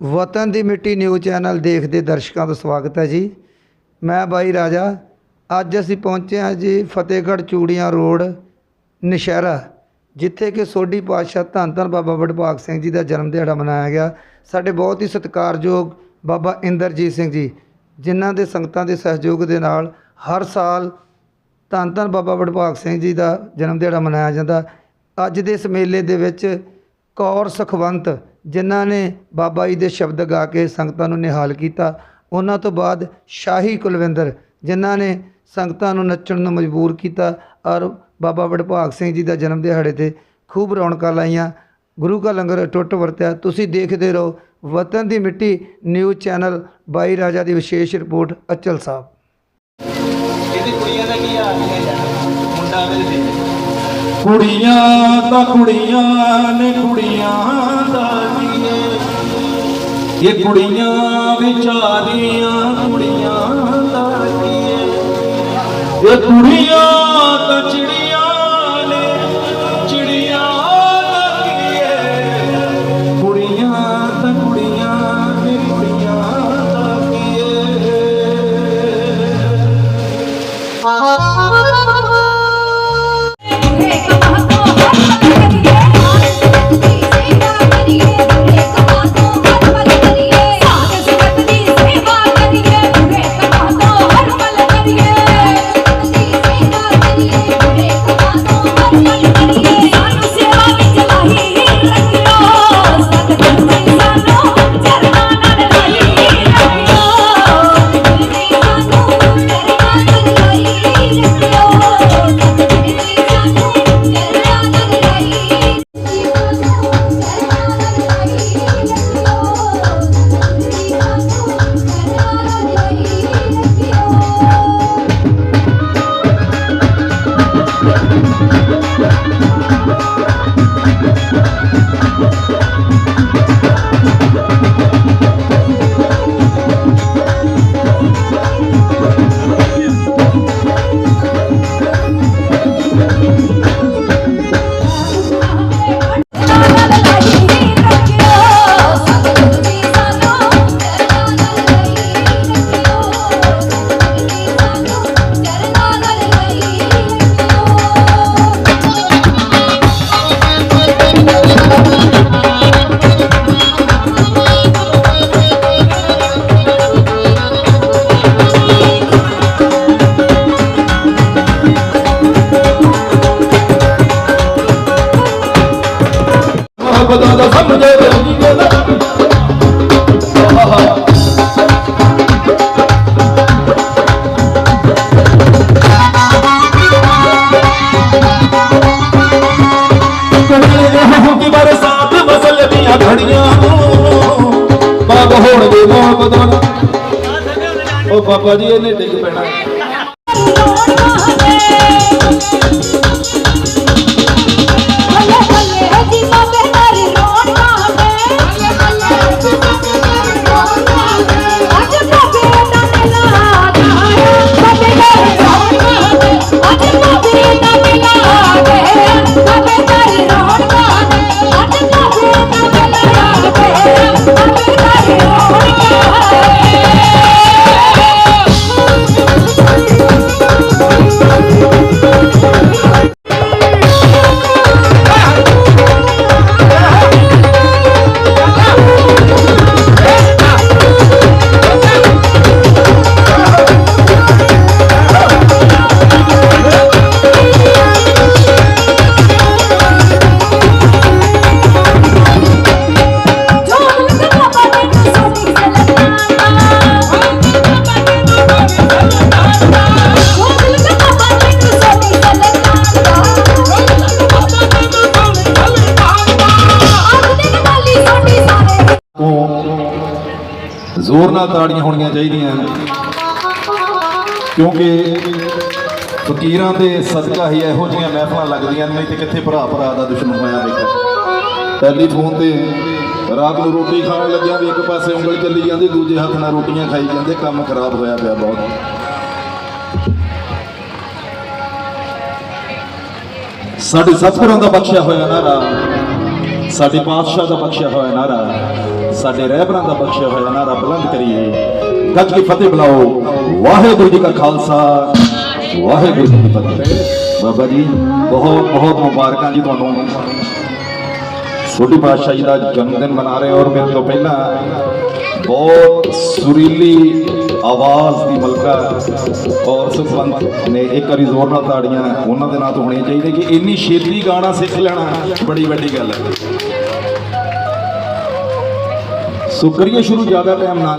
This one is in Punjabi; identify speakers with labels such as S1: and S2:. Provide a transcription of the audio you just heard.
S1: ਵਤਨ ਦੀ ਮਿੱਟੀ ਨਿਊਜ਼ ਚੈਨਲ ਦੇਖਦੇ ਦਰਸ਼ਕਾਂ ਦਾ ਸਵਾਗਤ ਹੈ ਜੀ। ਮੈਂ ਬਾਈ ਰਾਜਾ, ਅੱਜ ਅਸੀਂ ਪਹੁੰਚੇ ਹਾਂ ਜੀ ਫਤਿਹਗੜ੍ਹ ਚੂੜੀਆਂ ਰੋਡ, ਨਸ਼ਹਿਰਾ, ਜਿੱਥੇ ਕਿ ਸੋਢੀ ਪਾਤਸ਼ਾਹ ਧੰਨ ਧੰਨ ਬਾਬਾ ਵਡਭਾਗ ਸਿੰਘ ਜੀ ਦਾ ਜਨਮ ਦਿਹਾੜਾ ਮਨਾਇਆ ਗਿਆ। ਸਾਡੇ ਬਹੁਤ ਹੀ ਸਤਿਕਾਰਯੋਗ ਬਾਬਾ ਇੰਦਰਜੀਤ ਸਿੰਘ ਜੀ, ਜਿਨ੍ਹਾਂ ਦੇ ਸੰਗਤਾਂ ਦੇ ਸਹਿਯੋਗ ਦੇ ਨਾਲ ਹਰ ਸਾਲ ਧੰਨ ਧੰਨ ਬਾਬਾ ਵਡਭਾਗ ਸਿੰਘ ਜੀ ਦਾ ਜਨਮ ਦਿਹਾੜਾ ਮਨਾਇਆ ਜਾਂਦਾ। ਅੱਜ ਦੇ ਇਸ ਮੇਲੇ ਦੇ ਵਿੱਚ ਕੌਰ ਸੁਖਵੰਤ ਜਿਨ੍ਹਾਂ ਨੇ ਬਾਬਾ ਜੀ ਦੇ ਸ਼ਬਦ ਗਾ ਕੇ ਸੰਗਤਾਂ ਨੂੰ ਨਿਹਾਲ ਕੀਤਾ, ਉਹਨਾਂ ਤੋਂ ਬਾਅਦ ਸ਼ਾਹੀ ਕੁਲਵਿੰਦਰ, ਜਿਨ੍ਹਾਂ ਨੇ ਸੰਗਤਾਂ ਨੂੰ ਨੱਚਣ ਨੂੰ ਮਜਬੂਰ ਕੀਤਾ ਔਰ ਬਾਬਾ ਵਡਭਾਗ ਸਿੰਘ ਜੀ ਦਾ ਜਨਮ ਦਿਹਾੜੇ ਤੇ ਖੂਬ ਰੌਣਕਾਂ ਲਾਈਆਂ। ਗੁਰੂ ਕਾ ਲੰਗਰ ਟੁੱਟ ਵਰਤਿਆ। ਤੁਸੀਂ ਦੇਖਦੇ ਰਹੋ ਵਤਨ ਦੀ ਮਿੱਟੀ ਨਿਊਜ਼ ਚੈਨਲ ਬਾਈ ਰਾਜਾ ਦੀ ਵਿਸ਼ੇਸ਼ ਰਿਪੋਰਟ, ਅਚਲ ਸਾਹਿਬ।
S2: ਇਹਦੀ ਕੁੜੀਆਂ ਦਾ ਕੀ ਹਾਲ ਹੈ? ਮੁੰਡਾ ਮੇਰੇ
S3: ਕੁੜੀਆਂ ਤਾਂ ਕੁੜੀਆਂ ਨੇ ਕੁੜੀਆਂ ਦਾ ਜੀਏ। ਇਹ ਕੁੜੀਆਂ
S4: ਵੀ
S3: ਮੁਹੱਬਤਾਂ ਦਾ ਸਮਝੇ ਨਹੀਂ ਗੱਲ ਕਿ ਹੋਣਗੇ ਮੁਹੱਬਤਾਂ ਉਹ ਬਾਬਾ ਜੀ ਇਹਨੇ ਡਿੱਗ ਪੈਣਾ। ਤੋਂ ਜ਼ੋਰ ਨਾਲ ਤਾੜੀਆਂ ਹੋਣੀਆਂ ਚਾਹੀਦੀਆਂ ਕਿਉਂਕਿ ਫਕੀਰਾਂ ਦੇ ਸਦਕਾ ਹੀ ਇਹੋ ਜਿਹੀਆਂ ਮਹਿਫਲਾਂ ਲੱਗਦੀਆਂ ਨੇ, ਨਹੀਂ ਤੇ ਕਿੱਥੇ ਭਰਾ ਭਰਾ ਦਾ ਦੁਸ਼ਮਣ ਹੋਇਆ ਬੈਠਾ ਟੈਲੀਫੋਨ ਤੇ ਰਾਤ ਨੂੰ ਰੋਟੀ ਖਾਣ ਲੱਗਿਆ ਵੀ ਇੱਕ ਪਾਸੇ ਉਂਗਲ ਚੱਲੀ ਜਾਂਦੀ, ਦੂਜੇ ਹੱਥ ਨਾਲ ਰੋਟੀਆਂ ਖਾਈ ਜਾਂਦੇ, ਕੰਮ ਖਰਾਬ ਹੋਇਆ ਪਿਆ ਬਹੁਤ। ਸਾਡੇ ਸਤਿਗੁਰਾਂ ਦਾ ਬਖਸ਼ਿਆ ਹੋਇਆ ਨਾ ਨਾਰਾ। ਸਾਡੇ ਪਾਤਸ਼ਾਹ ਦਾ ਬਖਸ਼ਿਆ ਹੋਇਆ ਨਾਰਾ, ਸਾਡੇ ਰਹਿਬਰਾਂ ਦਾ ਬਖਸ਼ਿਆ ਹੋਇਆ ਨਾਰਾ ਬੁਲੰਦ ਕਰੀਏ। ਗੱਜ ਕੇ ਫਤਿਹ ਬੁਲਾਓ। ਵਾਹਿਗੁਰੂ ਜੀ ਕਾ ਖਾਲਸਾ, ਵਾਹਿਗੁਰੂ ਜੀ ਕੀ ਫਤਿਹ। ਬਾਬਾ ਜੀ, ਬਹੁਤ ਬਹੁਤ ਮੁਬਾਰਕਾਂ ਜੀ ਤੁਹਾਨੂੰ। ਛੋਟੀ ਪਾਤਸ਼ਾਹੀ ਦਾ ਜਨਮ ਦਿਨ ਮਨਾ ਰਹੇ ਔਰ ਮੇਰੇ ਤੋਂ ਪਹਿਲਾਂ ਬਹੁਤ ਸੁਰੀਲੀ ਆਵਾਜ਼ ਦੀ ਮਲਕਾ ਔਰ ਸੁਖਵੰਤ ਨੇ ਇੱਕ ਵਾਰੀ ਜ਼ੋਰ ਨਾਲ ਤਾੜੀਆਂ। ਉਹਨਾਂ ਦੇ ਨਾਂ ਤੋਂ ਹੋਣੀਆਂ ਚਾਹੀਦੀਆਂ ਕਿ ਇੰਨੀ ਛੇਤੀ ਗਾਣਾ ਸਿੱਖ ਲੈਣਾ ਬੜੀ ਵੱਡੀ ਗੱਲ ਹੈ। ਸੋ ਕਰੀਏ ਸ਼ੁਰੂ ਜ਼ਿਆਦਾ ਟਾਈਮ ਨਾ